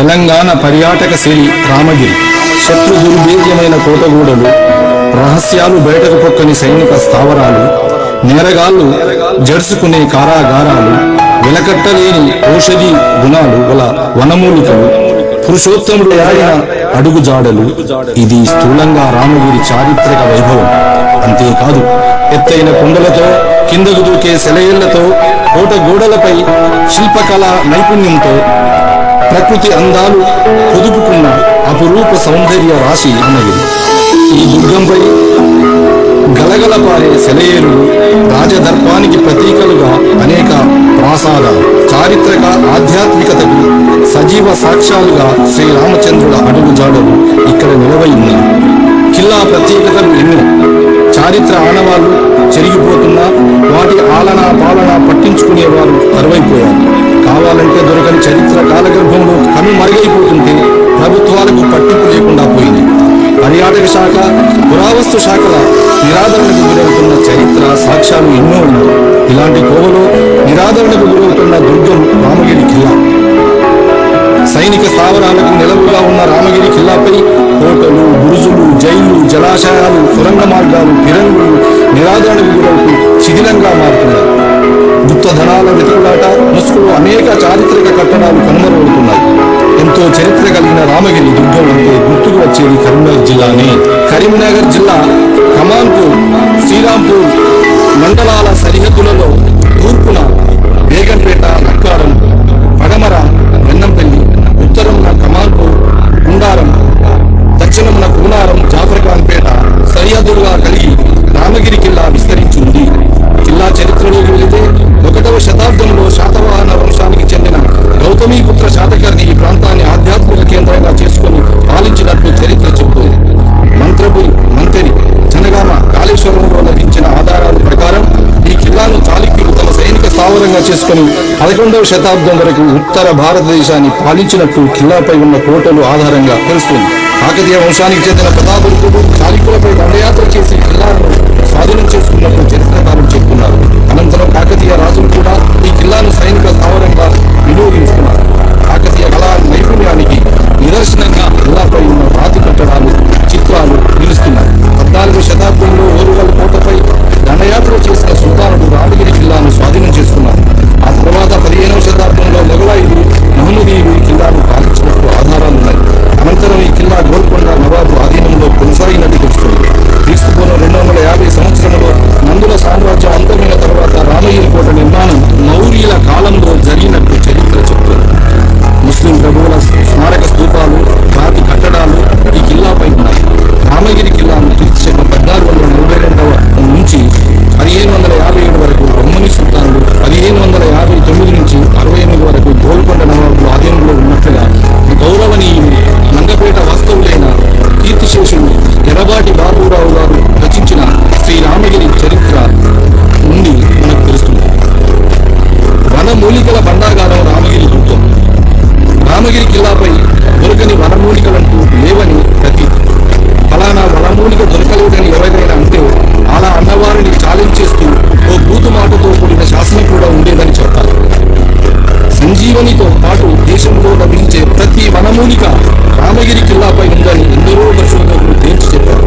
తెలంగాణ పర్యాటక సిరి రామగిరి. శత్రు దుర్భేద్యమైన కోటగూడలు రహస్యాలు బయటకు పొక్కని సైనిక స్థావరాలు నేరగాళ్ళు జడుసుకునే కారాగారాలు వెలకట్టలేని ఔషధి గుణాలు గల వనమూలికలు పురుషోత్తముడు ఆడిన అడుగుజాడలు ఇది స్థూలంగా రామగిరి చారిత్రక వైభవం. అంతేకాదు ఎత్తైన కొండలతో కిందకు దూకే సెలయేళ్ళతో కోట గోడలపై శిల్పకళ నైపుణ్యంతో ప్రకృతి అందాలు పొదుపుకున్న అపురూప సౌందర్య రాశి అన్నది ఈ దుర్గంపై గలగలపారే సెలయేరులు రాజదర్పానికి ప్రతీకలుగా అనేక ప్రాసాదాలు. చారిత్రక ఆధ్యాత్మికతకు సజీవ సాక్ష్యాలుగా శ్రీరామచంద్రుల అడుగుజాడలు ఇక్కడ నిలవై ఉన్నాయి. కిల్లా ప్రత్యేకతలు ఎన్నో. చారిత్ర ఆనవాళ్ళు చెరిగిపోతున్నా వాటి ఆలనా పాలన పట్టించుకునేవారు కరువైపోయారు. కావాలంటే దొరకని చరిత్ర కాలగర్భంలో కను మరుగైపోతుంటే ప్రభుత్వాలకు పట్టింపు లేకుండా పోయింది. పర్యాటక శాఖ పురావస్తు శాఖల నిరాదరణకు గురవుతున్న చరిత్ర సాక్ష్యాలు ఎన్నో ఉన్నాయి. ఇలాంటి కోవలో నిరాదరణకు గురవుతున్న దుర్గం రామగిరి కిల్లా. సైనిక స్థావరాలకు నిలవుగా ఉన్న రామగిరి కిల్లాపై కోటలు బురుజులు జైలు జలాశయాలు సురంగ మార్గాలు పిరంగులు నిరాదరణకు గురవుతూ శిథిలంగా మారుతున్నాయి. గుప్తధనాల వెతుకులాట ముసుగులు అనేక చారిత్రక కట్టడాలు కనుమరుగవుతున్నాయి. ఎంతో చరిత్ర కలిగిన రామగిరి దుర్గం అంటే గుర్తుకు వచ్చేది కరీంనగర్ జిల్లానే. కరీంనగర్ జిల్లా కమాన్పూర్ శ్రీరాంపూర్ మండలాల సరిహద్దులలో తూర్పున బేగంపేట నక్కారం పదకొండవ శతాబ్దం వరకు ఉత్తర భారతదేశాన్ని పాలించినట్టు కిల్లాపై ఉన్న కోటలు ఆధారంగా తెలుస్తుంది. కాకతీయ వంశానికి చెందిన ప్రతాపరుతుడు చాళుక్యులపై దండయాత్ర చేసి కిల్లాను స్వాధీనం చేసుకున్నట్టు చరిత్రకారులు చెప్తున్నారు అనంతరం కాకతీయ రాజులు కూడా ఈ కిల్లాను సైనిక స్థావరంగా వినియోగించుకున్నారు. కాకతీయ కళా నైపుణ్యానికి నిదర్శనంగా కిల్లాపై ఉన్న రాతి కట్టడాలు చిత్రాలు నిలుస్తున్నాయి. పద్నాలుగు శతాబ్దంలో ఓరుగల్ కోటపై దండయాత్ర చేసిన సుల్తానుడు రామగిరి జిల్లాను స్వాధీనం సంజీవనితో పాటు దేశంలో లభించే ప్రతి వనమూలిక రామగిరి కిల్లాపై ఉందని ఎందరో పరిశోధకులు తేల్చి చెప్పారు.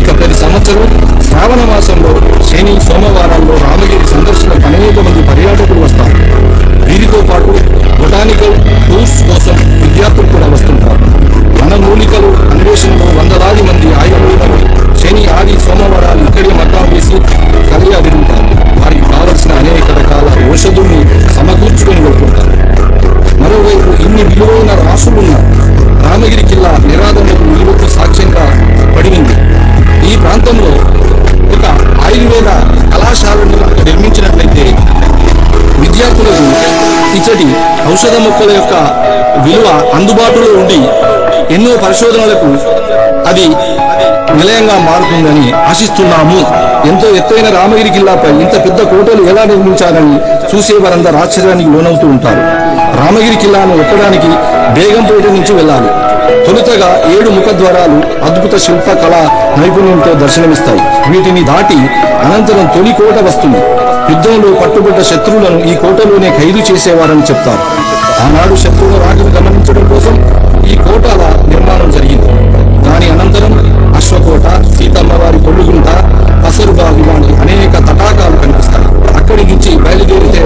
ఇక ప్రతి సంవత్సరం శ్రావణ మాసంలో శని సోమవారాల్లో రామగిరి సందర్శన అనేక మంది పర్యాటకులు వస్తారు. వీరితో పాటు బొటానికల్ టూర్స్ కోసం విద్యార్థులు కూడా వస్తుంటారు. వనమూలికలు అన్వేషణలో వందలాది మంది ఆయుర్వేదలు శని ఆది సోమవారాలు ఇక్కడే మతం వేసి కలిగా తిరుగుతారు వారికి కావలసిన అనేక రకాల ఔషధుల్ని సమకూర్చుకొని వెళ్తుంటారు మరోవైపు ఇన్ని రామగిరి కిల్లా నిరాదరణకు విలువకు సాక్ష్యంగా పడింది ఈ ప్రాంతంలో ఒక ఆయుర్వేద కళాశాలను నిర్మించినట్లయితే విద్యార్థులకు ఇచ్చటి ఔషధ మొక్కల యొక్క విలువ అందుబాటులో ఉండి ఎన్నో పరిశోధనలకు అది నిలయంగా మారుతుందని ఆశిస్తున్నాము. ఎంతో ఎత్తైన రామగిరి జిల్లాపై ఇంత పెద్ద కోటలు ఎలా నిర్మించాలని చూసే వారందరూ ఆశ్చర్యానికి లోనవుతూ ఉంటారు. రామగిరి కిల్లాను ఎక్కడానికి బేగంపేట నుంచి వెళ్ళాలి. తొలుతగా ఏడు ముఖద్వారాలు అద్భుత శిల్ప కళా నైపుణ్యంతో దర్శనమిస్తాయి. వీటిని దాటి అనంతరం తొలి కోట వస్తుంది. యుద్ధంలో పట్టుబడ్డ శత్రువులను ఈ కోటలోనే ఖైదు చేసేవారని చెప్తారు. ఆనాడు శత్రువుల రాకను గమనించడం కోసం ఈ కోటల నిర్మాణం జరిగింది. దాని అనంతరం అశ్వకోట సీతమ్మవారి కొల్లుగుంట పసరుబావి వంటి అనేక తటాకాలు కనిపిస్తాయి. అక్కడి నుంచి బయలుదేరితే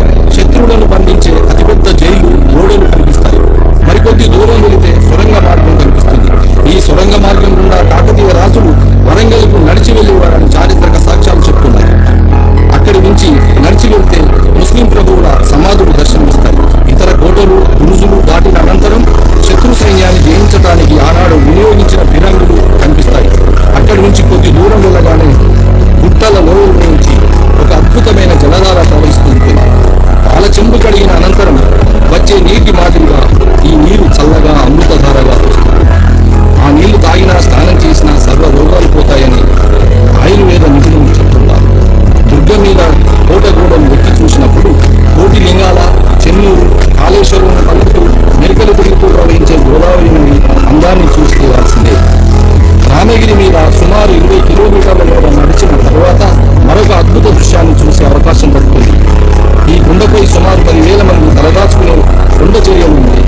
సుమారు పదివేల మంది తలదాచుకునే కొండ చర్యలు ఉంది.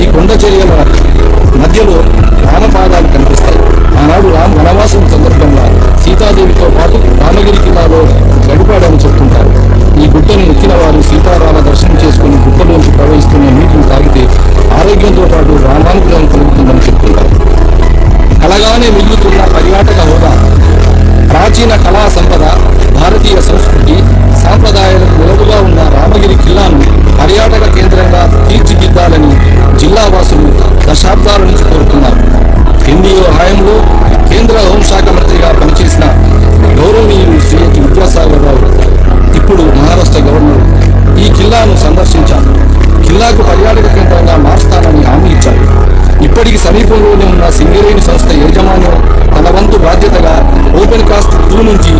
ఈ కొండ చర్యల కాస్ట్ నుంచి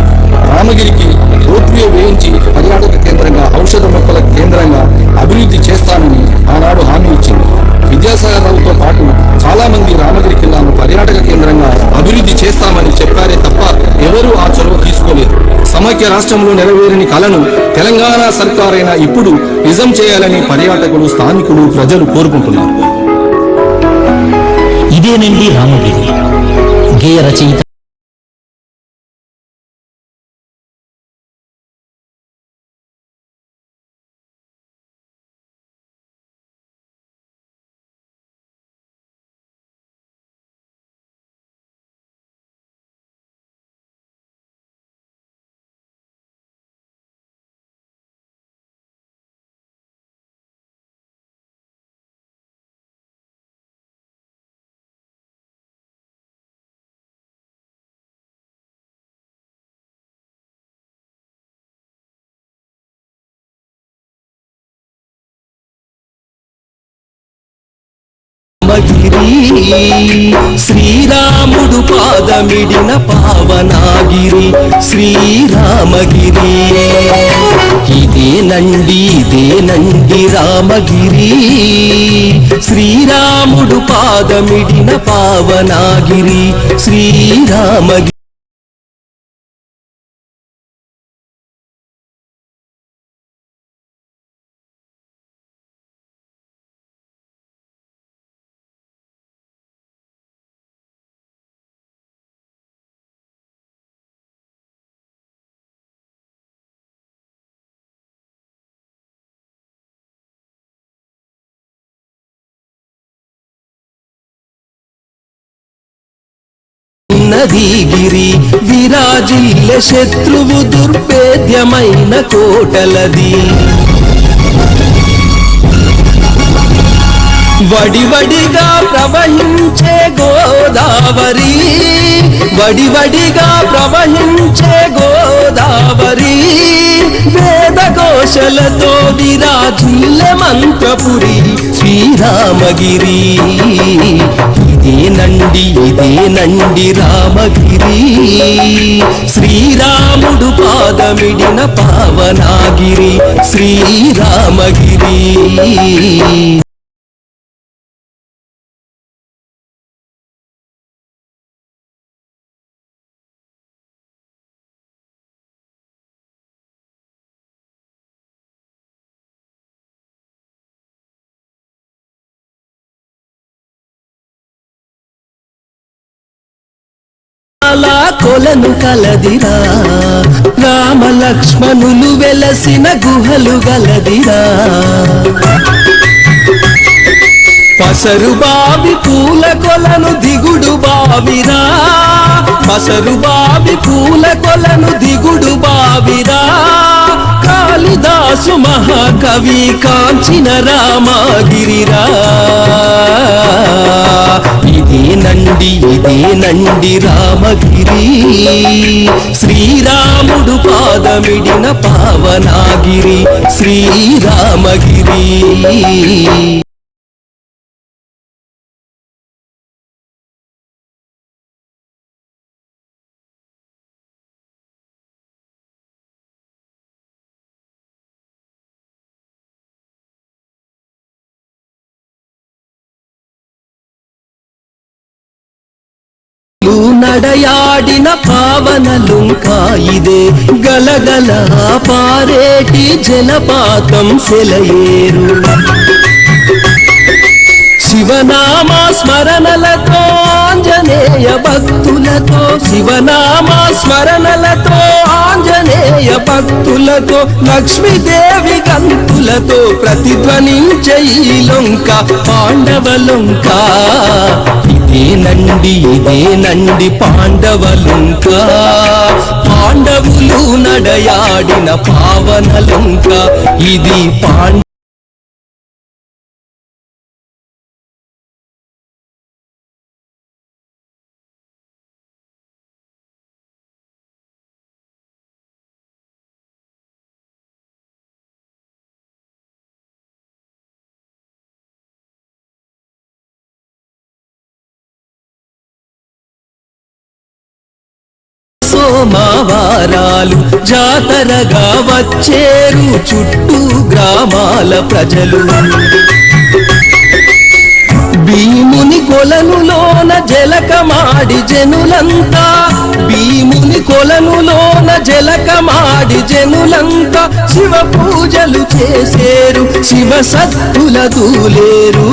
రామగిరికి రోప్వే వేయించి పర్యాటక కేంద్రంగా ఔషధ మొక్కల కేంద్రంగా అభివృద్ధి చేస్తానని ఆనాడు హామీ ఇచ్చింది. విద్యాసాగర్ రావుతో పాటు చాలా మంది రామగిరి కిల్లాను పర్యాటక కేంద్రంగా అభివృద్ధి చేస్తామని చెప్పారే తప్ప ఎవరూ ఆ చొరవ తీసుకోలేదు. సమైక్య రాష్ట్రంలో నెరవేరని కలను తెలంగాణ సర్కారైనా ఇప్పుడు నిజం చేయాలని పర్యాటకులు స్థానికులు ప్రజలు కోరుకుంటున్నారు. ఇదేనండి రామగిరి. గేయ రచయిత శ్రీరాముడు పాదమిడిన పావనాగిరి శ్రీరామగిరి. ఇదేనండి ఇదేనండి రామగిరి. శ్రీరాముడు పాదమిడిన పావనాగిరి శ్రీరామగిరి. నదీగిరి గిరి విరాజిల్ల శత్రువు దుర్భేద్యమైన కోటలది. వడివడిగా ప్రవహించే గోదావరి వడివడిగా ప్రవహించే గోదావరి వేదఘోషలతో విరాజిల్ల మంత్రపురి శ్రీరామగిరి. ఇదేనండి ఇదేనండి రామగిరి. శ్రీరాముడు పాదమిడిన పావనాగిరి. శ్రీరామగిరి. నామాల కలదిరా. రామ లక్ష్మణులు వెలసిన గుహలు గలదిరా. పసరు బావి పూల కొలను దిగుడు బావిరా. పసరు బావి పూల కొలను దిగుడు బావిరా. కాళిదాసు మహాకవి కాంచిన రామాగిరిరా. ఇదే నండి ఇదే నండి రామగిరి. శ్రీరాముడు పాదమిడిన పావనాగిరి. శ్రీరామగిరి. నడయాడిన పావనలుంక ఇదే గలగల పారేటి జలపాతం సెలయేరు శివనామా స్మరణలతో ఆంజనేయ భక్తులతో శివనామా స్మరణలతో ఆంజనేయ భక్తులతో లక్ష్మీదేవి గంతులతో ప్రతిధ్వనించ ఈ లొంక పాండవలొంక ఇదే నండి ఇదే నండి పాండవలుంక. పాండవులు నడయాడిన పావనలుంక. ఇది పాండ సోమవారాలు జాతరగా వచ్చేరు చుట్టూ గ్రామాల ప్రజలు. భీముని కొలనులోన జలకమాడి జనులంతా భీముని కొలనులోన జలకమాడి జనులంతా శివ పూజలు చేసేరు శివ సత్తుల దూలేరు.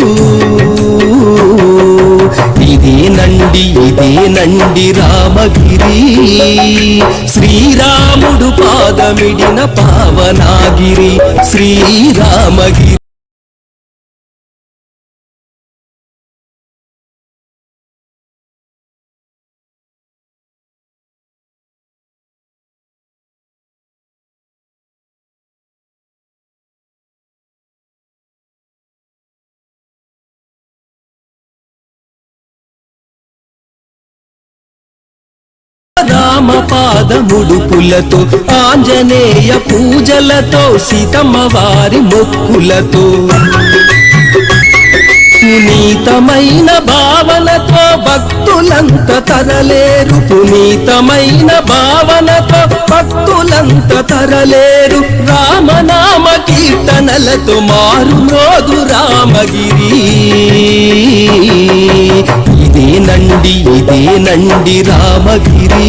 ఇదే నండి ఇదే నండి రామగిరి. శ్రీరాముడు పాదమిడిన పావనాగిరి. శ్రీరామగిరి పాదముడుపులతో ఆంజనేయ పూజలతో సీతమ్మ వారి మొక్కులతో. పునీతమైన భావనతో భక్తులంత తరలేరు. పునీతమైన భావనతో భక్తులంత తరలేరు. రామనామ కీర్తనలతో మారు రోజు రామగిరి. ఇదే నండి ఇదే నండి రామగిరి.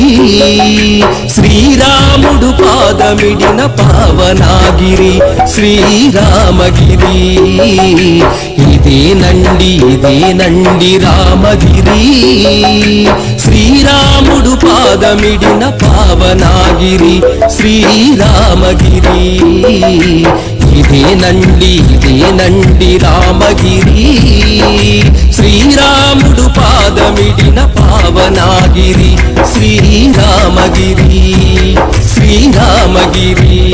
శ్రీరాముడు పాదమిడిన పావనాగిరి శ్రీరామగిరి. ఇదే నండి ఇదే నండి రామగిరి. శ్రీరాముడు పాదమిడిన పావనాగిరి శ్రీరామగిరి. ఇదేనండి ఇదేనండి రామగిరి. శ్రీరాముడు పాదమిడిన పావనాగిరి. శ్రీరామగిరి శ్రీరామగిరి.